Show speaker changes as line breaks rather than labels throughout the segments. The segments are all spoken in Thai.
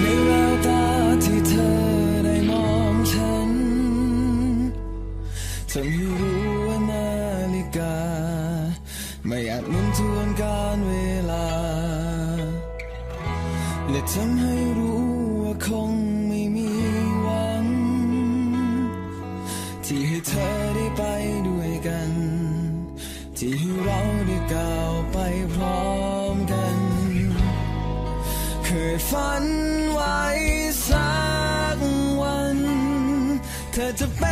ในแววตาที่เธอ ทำให้รู้ว่านาฬิกา ไม่อาจหมุนทวนการเวลา และทำให้รู้ว่าคงไม่มีหวัง ที่ให้เธอได้ไปด้วยกัน ที่ให้เราได้ก้าวไปพร้อมกัน เคยฝันไว้สักวัน เธอจะเป็น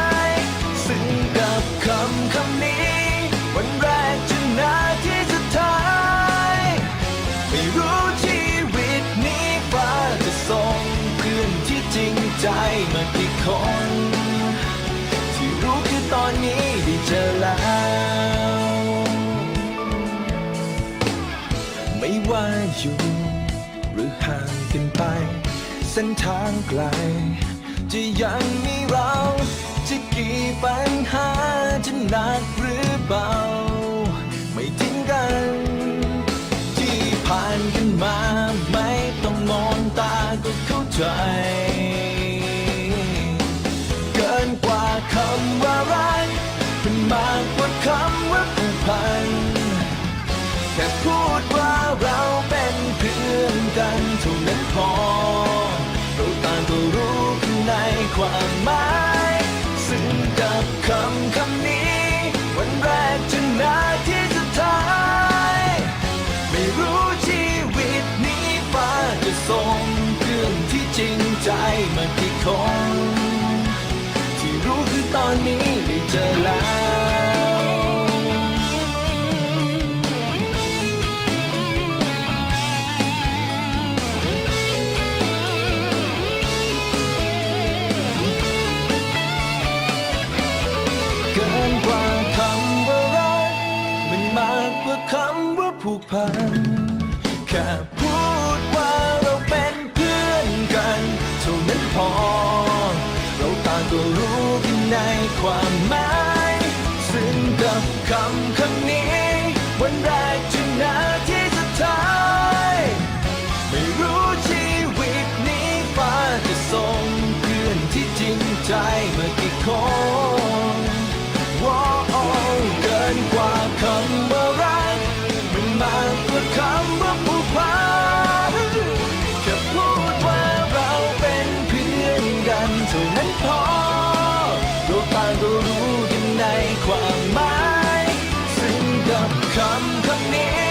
อยู่ หรือห่างกันไป เส้นทางไกล จะยังมีเรา จะกี่ปัญหาจะหนักหรือเบา ไม่ทิ้งกัน ที่ผ่านกันมาไม่ต้องมองตาก็เข้าใจ เกินกว่าคำว่ารักเป็นมากกว่าคำว่าผูกพันแค่ ส่งเพื่อนที่จริงใจมากี่คน ที่รู้คือตอนนี้ได้เจอแล้วเกินกว่าคำว่ารักมันมากกว่าคำว่าผูกพัน ความหมายซึ่งกับคำคำนี้ วันแรกจนนาทีสุดท้าย ไม่รู้ชีวิตนี้ฟ้าจะส่งเพื่อนที่จริงใจเมื่อกี่คน คำคำนี้